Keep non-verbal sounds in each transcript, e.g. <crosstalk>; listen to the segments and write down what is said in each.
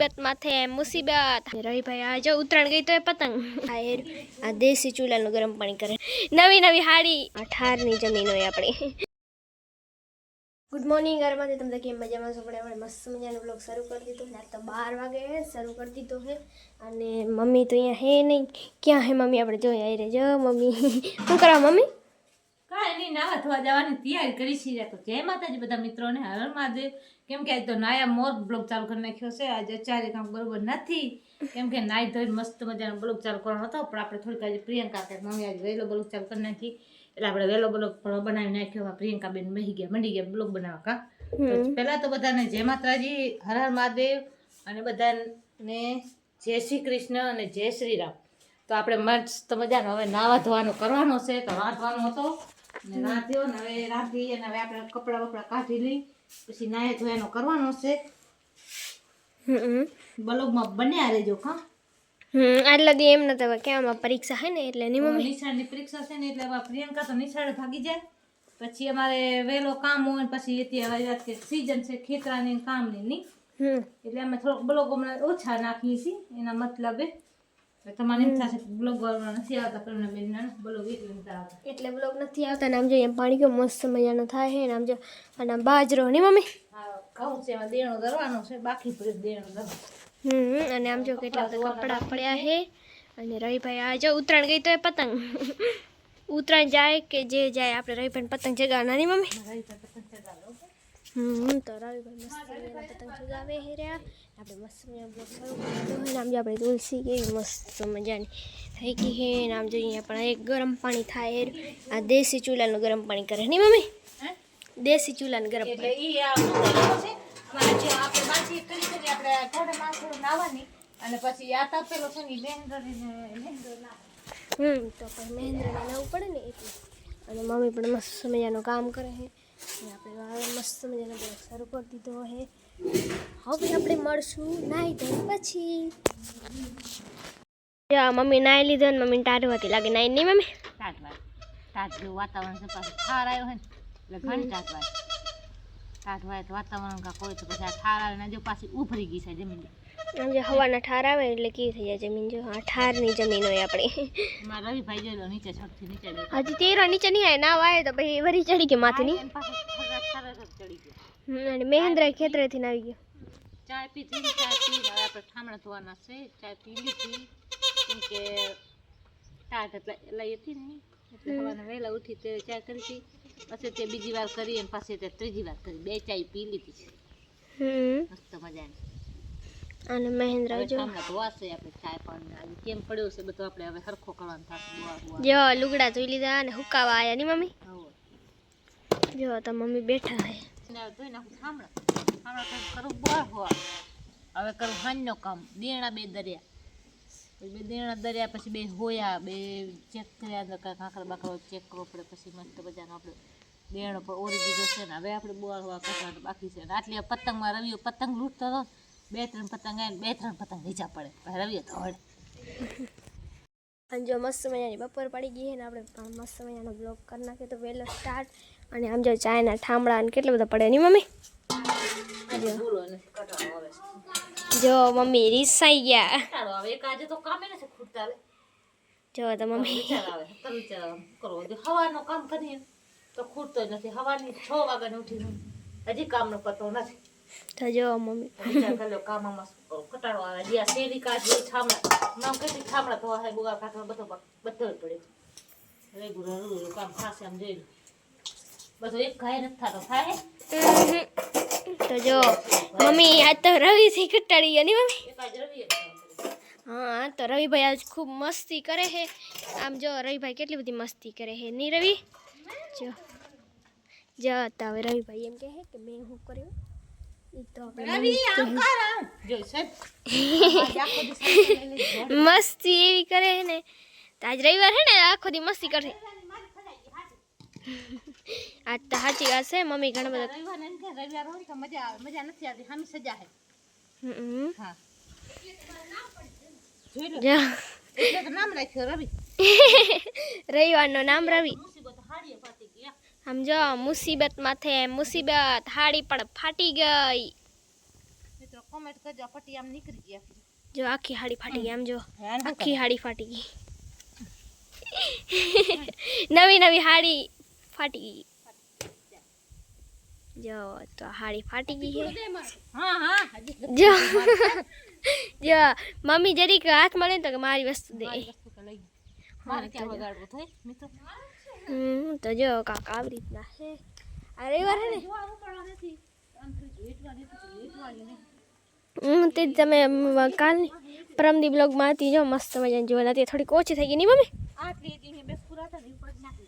મુસીબત માથે મુસીબત. રવિભાઈ, આ જો ગઈ તો એ પતંગ. આ દેશી ચૂલાનું ગરમ પાણી કરે. નવી નવી હાડી. અઠારની જમીન હોય આપણી. ગુડ મોર્નિંગ ઘરમાંથી તમને કેમ મજામાં છો? પણ આપણે મસ્ત મજાનો બ્લોગ શરૂ કરી દીધો ને તો બાર વાગે શરૂ કરી દીધો હે. અને મમ્મી તો અહીંયા હે નહીં. ક્યાં હે મમ્મી? આપણે જોઈએ રે જો મમ્મી. શું કરવા મમ્મી? કાંઈ નાવા ધોવા જવાની તૈયારી કરી છીએ. તો જય માતાજી બધા મિત્રોને. હર મહાદેવ કેમ કે આજ તો નાયા મોર બ્લોગ ચાલુ કરી નાખ્યો છે. આજે અચારે કામ બરોબર નથી. કેમ કે નાઈ ધોઈને મસ્ત મજાનો બ્લોગ ચાલુ કરવાનો હતો. પણ આપણે થોડીક આજે પ્રિયંકા કે મમ્મી આજે વહેલો બ્લોગ ચાલુ કરી નાખી. એટલે આપણે વહેલો બ્લોગ પણ બનાવી નાખ્યો. પ્રિયંકા બેન મહી ગયા મંડી ગયા બ્લોગ બનાવવા કા? તો પહેલા તો બધાને જય માતાજી હર હર મહાદેવ અને બધાને જય શ્રી કૃષ્ણ અને જય શ્રી રામ. તો આપણે મસ્ત મજાનો હવે નાવા ધોવાનું કરવાનો છે. તો વાંધવાનો હતો. ને રાંધ્યો ને હવે રાંધી અને હવે આપણે કપડાં બપડા કાઢી લઈ. પછી નાય ધોયાનો કરવાનો છે. બ્લોગમાં બન્યા રહેજો કા? હમ આટલા દી એમ નતા કે આમાં પરીક્ષા હે ને એટલે ની મમ્મી? નિશાળની પરીક્ષા છે ને એટલે પ્રિયંકા તો નિશાળે ભાગી જાય. પછી અમારે વહેલો કામ હોય ને પછી અત્યારે કે સિઝન છે ખેતરાની કામની હમ. એટલે અમે થોડોક બ્લોગ હમણાં ઓછા નાખીએ છીએ. એના મતલબે તમારે એમ થશે બ્લોગ વાળવા નથી આવતા પણ બેન બ્લોગ એટલે નથી આવતા. એટલે બ્લોગ નથી આવતા ને આમ જો એમ પાણી કેવું મસ્ત મજાનો થાય છે આમ જો અને બાજરો ની મમ્મી? કહું છે એમાં દેણો કરવાનો છે બાકી દેણો કરવાનો હમ અને આમ જો કેટલા બધા કપડાં પડ્યા છે અને રવિભાઈ આ જો ઉત્તરાયણ ગઈ તો એ પતંગ. <laughs> ઉત્તરાયણ જાય કે જે જાય આપણે રવિભાઈ પતંગ ચગાવવાના ની મમ્મી? હમ તો રવિભાઈ મસ્ત મજાના પતંગ ચગાવે હે રહ્યા આપણે મસ્ત મજાનો બ્લોગ શરૂ કરી દીધો હોય ને આમ જો આપણે તુલસી કેવી મસ્ત મજાની થઈ ગઈ હે ને આમ જોઈએ આપણે એક ગરમ પાણી થાય હે આ દેશી ચૂલાનું ગરમ પાણી કરે ની મમ્મી હે દેશી ચૂલાનું ગરમ એટલે ઈ આ ઉતારેલો છે મારે જે આપણે બાજી કરી કરી આપણે ઘોડે માથું નાવાની અને પછી આ તપેલો છે ને ઈ મહેન્દ્રની મહેન્દ્ર ના હમ તો પણ મહેન્દ્રને લાવવું પડે ને એટલે અને મમ્મી પણ મસ્ત મજાનું કામ કરે છે અને આપણે હવે મસ્ત મજાનો બ્લોગ શરૂ કરી દીધો છે હવે આપણે મળશું નાહી ધોઈ પછી યા મમ્મી નાહી લીધો ને મમ્મી ટાઢવાથી લાગે નાહી નહીં મમ્મી ટાટવા ટાટ જેવું વાતાવરણ છે પાછું ઠાર આવ્યો હોય ને એટલે ઘણી ટાટવાય ટાટવાય તો વાતાવરણ કાંઈ કોઈ તો પછી આ ઠાર આવે ને જો પાછી ઉભરી ગઈ છે જમીન આમ જે હવાના ઠાર આવે એટલે કેવી થઈ જાય જમીન જો હા ઠારની જમીન હોય આપણી એમાં રવિભાઈ જોઈ લો નીચે છતથી નીચે બેઠા. હજી તેરો નીચે નહીં આવે ના આવે તો પછી વરી ચડી ગઈ માથે નહીં ચડી ગયો. અને મહેન્દ્ર ખેતરેથી આવી ગયો. ચાય પીધી ચા પી હવે આપણે ઠામણા ધોવાના છે. ચા પી લીધી કેમ કે ટાટ એટલે લઈ હતી ને. એટલે સવારે વહેલા ઉઠી તે ચા કરી હતી. પછી તે બીજી વાર કરી અને પાછી તે ત્રીજી વાર કરી. બે ચાય પી લીધી છે. મસ્ત મજાની. અને મહેન્દ્ર જો ઠામણા ધોવાશે આપણે ચાય પણ. કેમ પડ્યો છે બધું આપણે હવે સરખો કરવાનો થશે બુઆ જો લુગડા ધોઈ લીધા અને હુકાવા આયા ની મમ્મી? જો તો મમ્મી બેઠા હે ધોઈ નાખું. ઠામણા ઠામણા કરું બોર હોવા. હવે કરું હાંજનો કામ. દેણા બે દરિયા. બે દેણા દરિયા પછી બે હોયા બે ચેક કર્યા અંદર કાંઈ કાંકરા બાકરો ચેક કરવો પડે પછી મસ્ત મજાનો આપણે દેણો પર ઓરી દીધો છે ને. હવે આપણે બોર હોવા કચરા બાકી છે. આટલી પતંગમાં રવિયો પતંગ લૂંટતો હતો બે ત્રણ પતંગ આવે બે ત્રણ પતંગ નીચા પડે. પછી રવિયો ધોડે અને જો મસ્ત મજાની બપોર પડી ગઈ ને આપણે પણ મસ્ત મજાનો બ્લોગ કરી નાખીએ. તો વહેલો સ્ટાર્ટ અને આમ જો ચાયના ઠામડા અને કેટલા બધા પડે નહીં મમ્મી? જો મમ્મી રીસાઈ ગયા. જો તો મમ્મી. હવાનો જો કામ કરીએ તો ખૂટતો નથી. હવાની છ વાગ્યાને ઉઠી હજી કામનો પતો નથી. તો જો મમ્મી. વિચાર કામ આમાં શું કરું? કટાળો આવે. જ્યાં શેરી ઠામડા નામ કેટલી ઠામડા થવા હોય બુગા કાઢવા બધો બધો જ પડે રેગુલર રેગુલર કામ થશે આમ જોઈ લો. બધું એક ઘાય નથી થતો થાય ઉહું. તો જો મમ્મી આજ તો રવિથી કટાડી ગયા નહીં મમ્મી એક આજ રવિ જ થયો. હા તો રવિભાઈ આજ ખૂબ મસ્તી કરે છે આમ જો રવિભાઈ કેટલી બધી મસ્તી કરે છે નહીં રવિ જો જો તો હવે રવિભાઈ એમ કહે છે કે મેં શું કર્યું એ તો આપણે રવિ આમ કર આમ જોઈ સાહેબ આજ આખો દિવસ આમ લઈને જ દોડે. મસ્તી એવી કરે છે ને તો આજ રવિવાર છે ને આખો દી મસ્તી કરશે આજ તો સાચી વાત છે મમ્મી ઘણા બધા રવિવાર એમ કે રવિવાર હોય ને તો મજા આવે મજા નથી આવતી હામી સજા હે હમ. હા જોઈ લો જો એટલે તો નામ રાખ્યો રવિ રવિવારનું નામ રવિ મુસીબત હાડીએ ફાટી ગયા આમ જો મુસીબત માથે મુસીબત હાડી પણ ફાટી ગઈ મિત્રો કોમેન્ટ કરજો આ પટ્ટી આમ નીકળી ગઈ આખી જો આખી હાડી ફાટી ગઈ આમ જો હેરાન શું આખી હાડી ફાટી ગઈ નવી નવી હાડી ફાટી ગઈ જો તો આ હાડી ફાટી ગઈ છે હા હા હજી જો જો મમ્મી જરીક હાથ મળે ને તો કે મારી વસ્તુ દે મારી વસ્તુ તો લઈ ગઈ. મારે ક્યાં વગાડવું થઈ મિત્રો હમ તો જો કાક આવી રીતના છે આ રવિવાર છે ને જોવાનું પણ નથી આમ થોડી વેટવાની હતી, વેટવાની નહીં. હમ તે જ તમે મ- કાલની પરમદી બ્લોગમાં હતી જો મસ્ત મજાની જોવા હતી થોડીક ઓછી થઈ ગઈ નહીં મમ્મી આટલી હતી ને બે પૂરા હતા ને એ ઉપર જ નાખી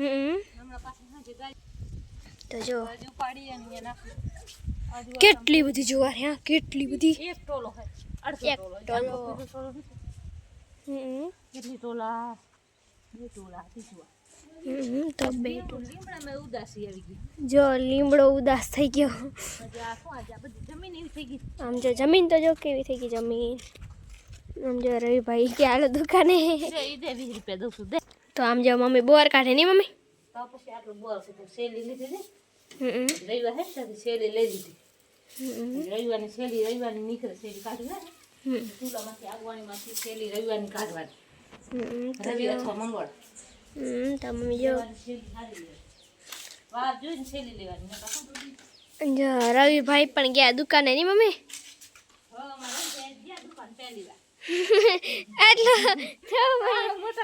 દીધા ગાય. હમ હમણાં પાછી સાંજે ગાય તો જો હજી ઉપાડી અને અહીંયા નાખી. આ જુઓ કેટલી બધી જોવા હા કેટલી બધી એક ટોલો હોય અડધો એક ટોલો ટોલો. આમ તો ટોલો નથી. હમ કેટલી ટોલા બે ટોલા હતી જુઓ. હમ તો બે લીમડામાં ઉદાસી આવી ગઈ જો લીમડો ઉદાસ થઈ ગયો પછી આ શું આજે આ બધી જમીન એવી થઈ ગઈ આમ જો જમીન તો જો કેવી થઈ ગઈ જમીન આમ જો રવિભાઈ કે હાલો દુકાને તો આમ જો મમ્મી બોર કાઢે નહીં મમ્મી? તો પછી આટલું બોલ છે તો શેલી લીધી રવિવાર હે શેલી લઈ લીધી. રવિવારની શેલી રવિવારની નીકળે શેલી કાઢવી ને ચૂલામાંથી આગવાણીમાંથી શેલી રવિવારની કાઢવાની. હમ રવિ જો અથવા મંગળ તો મમ્મી જો રવિવારની શેલી સારી લેવાની વાર જોઈને શેલી લેવાની નકર શું દૂધી? જો રવિભાઈ પણ ગયા દુકાને નહીં મમ્મી? ગયા દુકાન પહેલી વાર. એટલો આવડો મોટો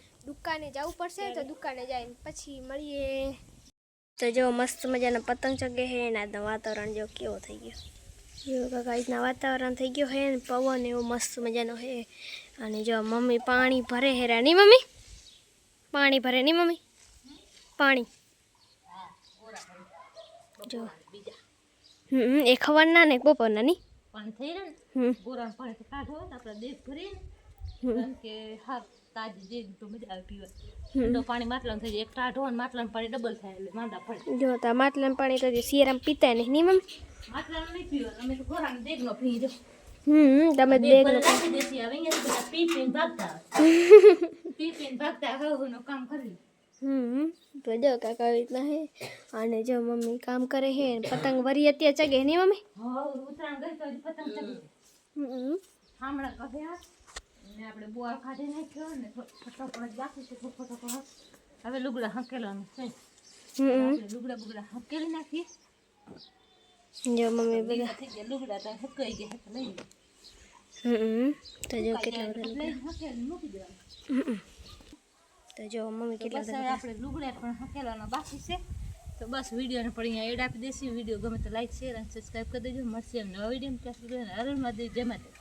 દુકાને જવું પડશે તો દુકાને જઈને પછી મળીએ તો જો મસ્ત મજાના પતંગ ચગે છે ને આજનું વાતાવરણ જો કેવો થઈ ગયો જો કાકા રીતના વાતાવરણ થઈ ગયો છે ને પવન એવો મસ્ત મજાનો છે અને જો મમ્મી પાણી ભરે હેરા નહીં મમ્મી પાણી ભરે નહીં મમ્મી પાણી જો હમ એ ખવારના ને બપોરના નહીં પાણી થઈ રહ્યું ને હમ ગોરાનું પાણી તો કાઢો તો આપણે દેશ ભરીએ હમ. ને કારણ કે હા તાજી દેશ તો મજા આવે પીવા ઠંડુ પાણી માટલાનું થઈ જાય એક ટાઢો અને માટલાનું પાણી ડબલ થાય એટલે માંદા પડે જો તા માટલાનું પાણી તો જે શિયાળામાં પીતા નહીં નહીં મમ્મી માટલાનું નહીં પીવા અમે તો ગોરાનું દેગનો પી જો હમ તમે દેગ દેખ ભલે લો રાખી દેશી હવે અહીંયા તો બધા પી પીને ભાગતા આવે. પી પીને ભાગતા હવે હું કામ કરી હમ તો જો કાકા આવી રીતના હે અને જો મમ્મી કામ કરે હે ને પતંગ વરી અત્યારે ચગે નહીં મમ્મી હવે ઉત્તરાયણ ગઈ તો હજી પતંગ ચગી હમ હામણા કહ્યા ને આપણે બોર કાઢી નાખ્યો ને ફટાફટ છે ફટાફટ હવે લુગડા હકેલવાનું છે. લુગડા બુગડા હકેલી નાખીએ. જો મમ્મી બધા થઈ ગયા લુગડા તો હકાઈ ગયા તો લઈ. તો જો કેટલા બધા જાય એટલે હકેલીને મૂકી દેવાનું. તો જો મમ્મી કેટલા બધા આપણે લુગડા પણ હકેલવાના બાકી છે. તો બસ વિડીયોને પણ અહીંયા એડ આપી દેશે વીડિયો ગમે તો લાઈક શેર અને સબસ્ક્રાઈબ કરી દેજો. મળશે એમ નવા વીડિયો ત્યાં સુધી અરુણ મહાદેવ જય માતા